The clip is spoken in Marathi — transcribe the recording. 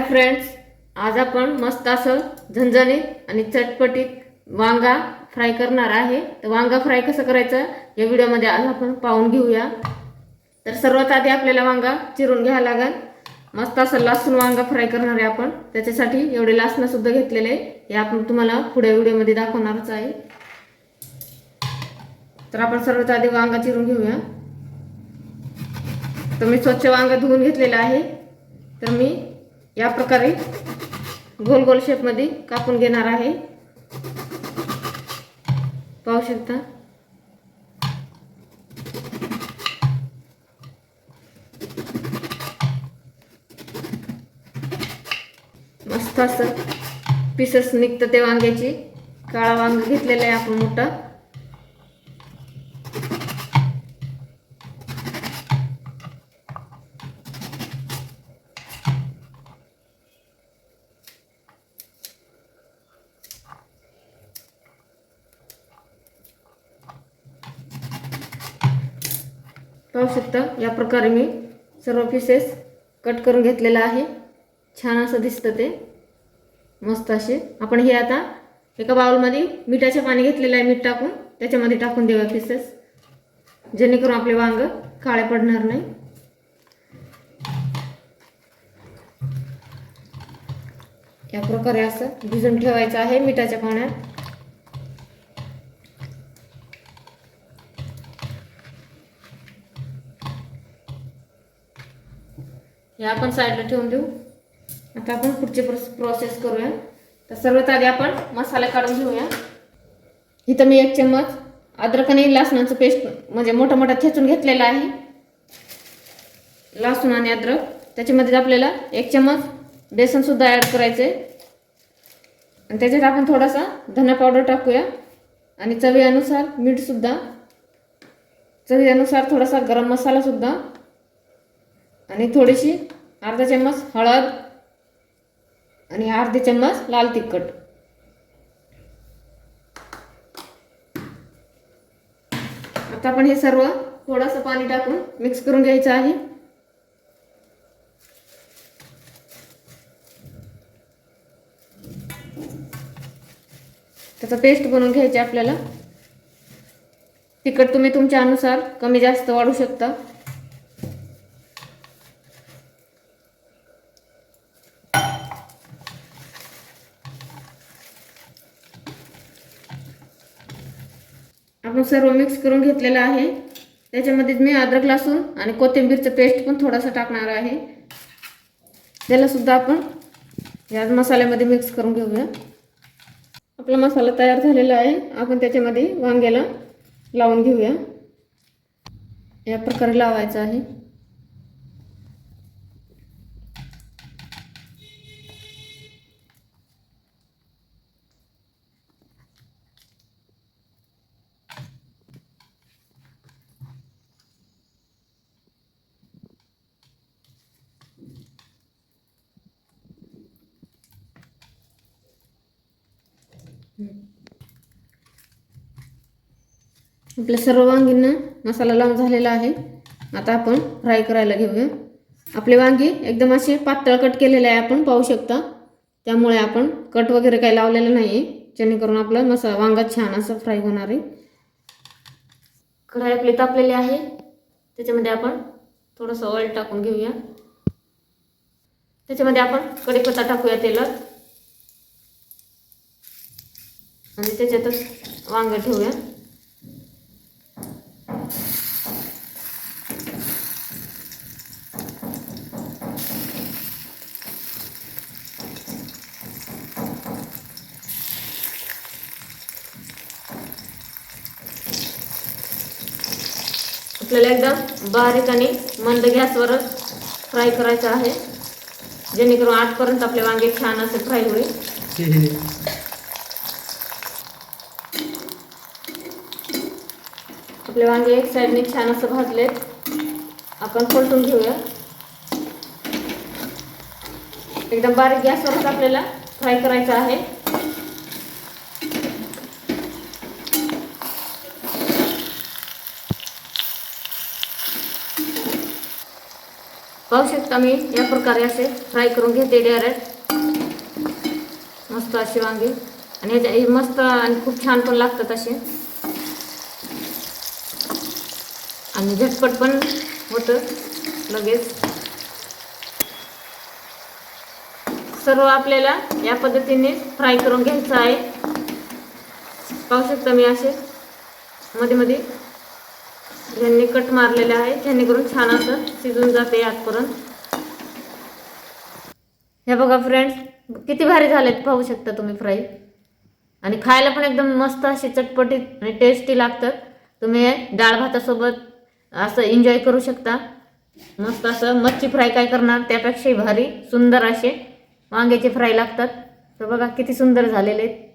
हाय फ्रेंड्स आज आपण मस्त असं झणझणीत आणि चटपटीत वांगा फ्राय करणार आहे. तर वांगा फ्राय कसं करायचं? या व्हिडिओमध्ये आज आपण पाहून घेऊया. तर सर्वात आधी आपल्याला वांगा चिरून घ्यावा लागेल. मस्त असं लसूण वांगा फ्राय करणार आहे आपण. त्याच्यासाठी एवढे लसणं सुद्धा घेतलेले आहे. हे आपण तुम्हाला पुढे व्हिडिओमध्ये दाखवणारच आहे. तर आपण सर्वात आधी वांगा चिरून घेऊया. तर मी स्वच्छ वांगा धुवून घेतलेला आहे. तर मी या प्रकारे गोल गोल शेपमध्ये कापून घेणार आहे. पाहू शकता. मस्त असं पीसेस निघतं ते वांग्याची. काळा वांग घेतलेलं आहे आपण मोठं. पाहू शकता या प्रकारे मी सर्व पीसेस कट करून घेतलेलं आहे. छान असं दिसतं ते. मस्त असे. आपण हे आता एका बाउलमध्ये मिठाचे पाणी घेतलेलं आहे मीठ टाकून. त्याच्यामध्ये टाकून देऊया पीसेस जेणेकरून आपले वांग काळे पडणार नाही. या प्रकारे असं भिजून ठेवायचं आहे मिठाच्या पाण्यात. हे आपण साईडला ठेवून देऊ. आता आपण पुढची प्रोसेस करूया. तर सर्वात आधी आपण मसाला काढून घेऊया. इथं मी एक चम्मच अद्रक आणि लसणाचं पेस्ट म्हणजे मोठा मोठा ठेचून घेतलेला आहे. लसूण आणि अद्रक. त्याच्यामध्ये आपल्याला एक चम्मच बेसनसुद्धा ॲड करायचं आहे आणि त्याच्यात आपण थोडासा धना पावडर टाकूया. आणि चवीनुसार मीठसुद्धा चवीनुसार थोडासा गरम मसालासुद्धा आणि थोडीशी अर्धा चम्मच हळद आणि अर्धे चम्मच लाल तिखट. आता आपण हे सर्व थोडंसं पाणी टाकून मिक्स करून घ्यायचं आहे. त्याचा पेस्ट बनवून घ्यायची आपल्याला. तिखट तुम्ही तुमच्या अनुसार कमी जास्त वाढू शकता. आपण सर्व मिक्स करून घेतलेलं आहे. त्याच्यामध्ये मी अद्रक लसूण आणि कोथिंबीरचं पेस्ट पण थोडासा टाकणार आहे. त्याला सुद्धा आपण या मसाल्यामध्ये मिक्स करून घेऊया. आपला मसाला तयार झालेला आहे. आपण त्याच्यामध्ये वांग्याला लावून घेऊया. या प्रकारे लावायचं आहे. आपल्या सर्व वांगींना मसाला लावून झालेला आहे. आता आपण फ्राय करायला घेऊया. आपले वांगी एकदम असे पातळ कट केलेले आहे आपण पाहू शकता. त्यामुळे आपण कट वगैरे काही लावलेलं नाही आहे जेणेकरून आपला मसा वांगा छान असं फ्राय होणार आहे. कढाई आपली तापलेली आहे. त्याच्यामध्ये आपण थोडंसं ऑइल टाकून घेऊया. त्याच्यामध्ये आपण कढीपत्ता टाकूया तेलात. आणि त्याच्यातच वांगे ठेवूया. आपल्याला एकदम बारीक आणि मंद गॅसवरच फ्राय करायचं आहे. जेणेकरून आठपर्यंत आपले वांगे छान असे फ्राय होईल. आपले वांगे एक साईडने छान असं भाजलेत. आपण पलटून घेऊया. एकदम बारीक गॅसवरच आपल्याला फ्राय करायचं आहे. पाहू शकता मी या प्रकारे असे फ्राय करून घेते डायरेक्ट मस्त असे वांगे. आणि ह्याच्या मस्त आणि खूप छान पण लागतात असे. आणि झटपट पण होतं लगेच. सर्व आपल्याला या पद्धतीने फ्राय करून घ्यायचं आहे. पाहू शकता मी असे. मध्ये मध्ये ज्यांनी कट मारलेले आहे जेणेकरून छान असं शिजून जाते आजपर्यंत हे बघा फ्रेंड्स किती भारी झालेत पाहू शकता तुम्ही फ्राय आणि खायला पण एकदम मस्त असे चटपटीत आणि टेस्टी लागतात. तुम्ही डाळ भातासोबत असं एन्जॉय करू शकता. मस्त असं मच्छी फ्राय काय करणार? त्यापेक्षाही भारी सुंदर असे वांग्याचे फ्राय लागतात. तर बघा किती सुंदर झालेले आहेत.